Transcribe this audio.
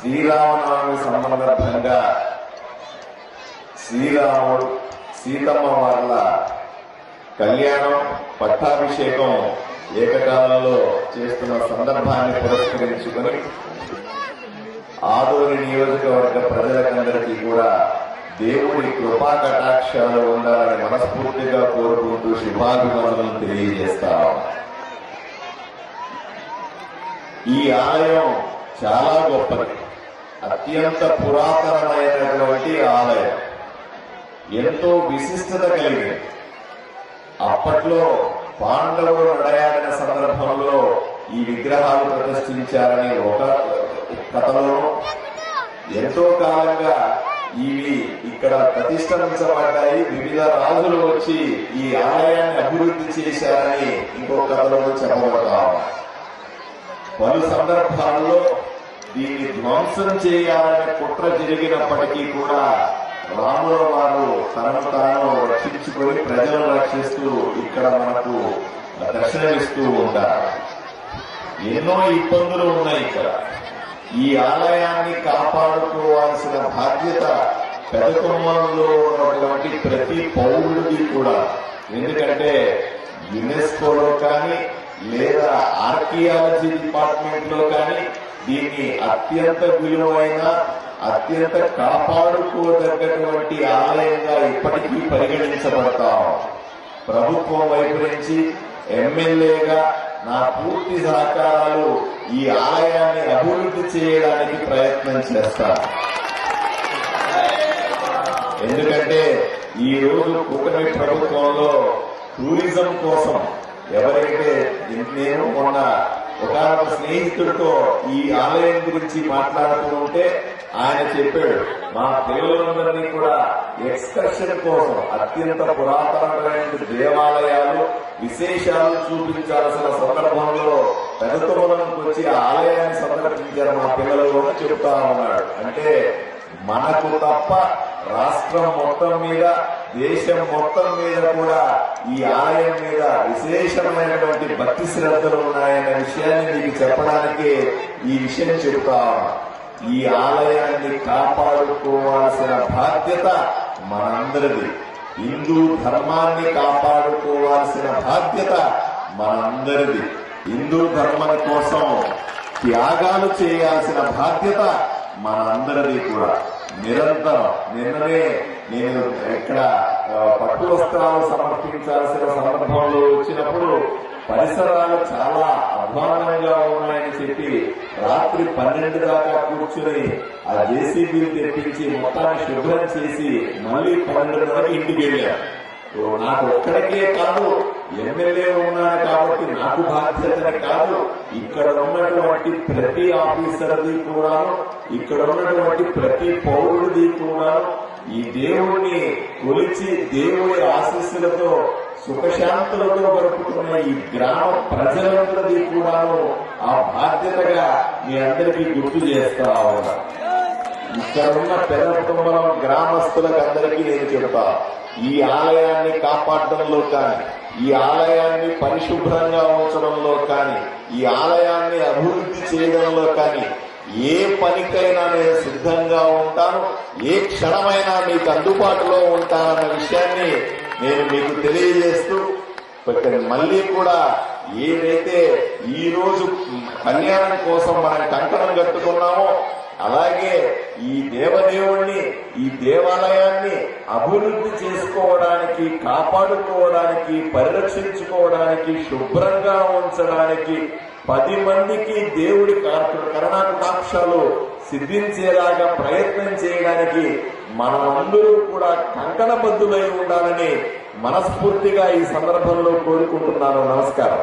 శ్రీరామనవమి సందర్భంగా శ్రీరాముడు సీతమ్మ వాళ్ళ కళ్యాణం పట్టాభిషేకం ఏకకాలంలో చేస్తున్న సందర్భాన్ని పురస్కరించుకుని ఆదోని నియోజకవర్గ ప్రజలకందరికీ కూడా దేవుడి కృపా కటాక్షాలు ఉండాలని మనస్ఫూర్తిగా కోరుకుంటూ శుభాభివందనలు తెలియజేస్తాం ఈ ఆలయం చాలా గొప్పది. అత్యంత పురాతనమైనటువంటి ఆలయం. ఎంతో విశిష్టత కలిగింది. అప్పట్లో పాండవులు నడయాడిన సందర్భంలో ఈ విగ్రహాలు ప్రదర్శించారని ఒక కథలో ఎంతో కాలంగా ఇవి ఇక్కడ ప్రతిష్ఠించబడ్డాయి. వివిధ రాజులు వచ్చి ఈ ఆలయాన్ని అభివృద్ధి చేశారని ఇంకో కథలో చెప్పబడతాం. పలు సందర్భాల్లో దీన్ని ధ్వంసం చేయాలనే కుట్ర జరిగినప్పటికీ కూడా రాముల వారు తనను తాను రక్షించుకొని ప్రజలను రక్షిస్తూ ఇక్కడ మనకు దర్శనమిస్తూ ఉంటారు. ఎన్నో ఇబ్బందులు ఉన్నాయి ఇక్కడ. ఈ ఆలయాన్ని కాపాడుకోవాల్సిన బాధ్యత పెదకొమ్మలలో ఉన్నటువంటి ప్రతి పౌరుడికి కూడా. ఎందుకంటే యునెస్కోలో కానీ లేదా ఆర్కియాలజీ డిపార్ట్మెంట్లో కానీ దీన్ని అత్యంత విలువైన అత్యంత కాపాడుకోదగ్గటువంటి ఆలయంగా ఇప్పటికీ పరిగణించబడతాం. ప్రభుత్వం వైపు నుంచి ఎమ్మెల్యేగా నా పూర్తి సహకారాలు ఈ ఆలయాన్ని అభివృద్ధి చేయడానికి ప్రయత్నం చేస్తా. ఎందుకంటే ఈ రోజు కూటమి ప్రభుత్వంలో టూరిజం కోసం ఎవరైతే నేను మొన్న ఒక స్నేహితుడితో ఈ ఆలయం గురించి మాట్లాడుతూ ఉంటే ఆయన చెప్పాడు మా పిల్లలందరినీ కూడా ఎక్స్కర్షన్ కోసం అత్యంత పురాతనమైన దేవాలయాలు విశేషాలు చూపించాల్సిన సందర్భంలో పెదతుమలకు వచ్చి ఆలయాన్ని సందర్శించారు మా పిల్లలు అని చెప్తా ఉన్నాడు. అంటే మనకు తప్ప రాష్ట్రం మొత్తం మీద దేశం మొత్తం మీద కూడా ఈ ఆలయం మీద విశేషమైనటువంటి భక్తి శ్రద్ధలు ఉన్నాయనే విషయాన్ని మీకు చెప్పడానికి ఈ విషయం చెబుతా ఈ ఆలయాన్ని కాపాడుకోవాల్సిన బాధ్యత మనందరిది. హిందూ ధర్మాన్ని కాపాడుకోవాల్సిన బాధ్యత మనందరిది. హిందూ ధర్మం కోసం త్యాగాలు చేయాల్సిన బాధ్యత మనందరిది కూడా. నిరంతరం నిన్ననే నేను ఇక్కడ పట్టు వస్త్రాలు సమర్పించాల్సిన సందర్భంలో వచ్చినప్పుడు పరిసరాలు చాలా అధ్వానంగా ఉన్నాయని చెప్పి రాత్రి పన్నెండు దాకా కూర్చుని ఆ జేసీబీ తెప్పించి మొత్తాన్ని శుభ్రం చేసి మళ్ళీ పన్నెండున్నరకి ఇంటికి వెళ్ళాను. నాకు ఒక్కడికే కాదు ఎమ్మెల్యే ఉన్నాను నాకు బాధ్యత కాదు. ఇక్కడ ఉన్నటువంటి ప్రతి ఆఫీసర్ది కూడా ఇక్కడ ఉన్నటువంటి ప్రతి పౌరుడిది కూడా ఈ దేవుణ్ణి కొలిచి దేవుడి ఆశీస్సులతో సుఖశాంతులతో గడుపుతున్న ఈ గ్రామ ప్రజలందరిది కూడాను ఆ బాధ్యతగా మీ అందరికీ గుర్తు చేస్తా ఉన్నా. ఇక్కడ ఉన్న పెద్ద కుటుంబం గ్రామస్తులకు అందరికీ నేను చెప్తా. ఈ ఆలయాన్ని కాపాడడంలో కానీ ఈ ఆలయాన్ని పరిశుభ్రంగా ఉంచడంలో కానీ ఈ ఆలయాన్ని అభివృద్ధి చేయడంలో కానీ ఏ పనికైనా నేను సిద్ధంగా ఉంటాను ఏ క్షణమైనా మీకు అందుబాటులో ఉంటానన్న విషయాన్ని నేను మీకు తెలియజేస్తూ మళ్ళీ కూడా ఏదైతే ఈ రోజు కళ్యాణం కోసం మనం కంకణం కట్టుకున్నామో అలాగే ఈ దేవదేవుణ్ణి ఈ దేవాలయాన్ని అభివృద్ధి చేసుకోవడానికి కాపాడుకోవడానికి పరిరక్షించుకోవడానికి శుభ్రంగా ఉంచడానికి పది మందికి దేవుడి కరుణాకటాక్షాలు సిద్ధించేలాగా ప్రయత్నం చేయడానికి మనమందరూ కూడా కంకణబద్ధులై ఉండాలని మనస్ఫూర్తిగా ఈ సందర్భంలో కోరుకుంటున్నాను. నమస్కారం.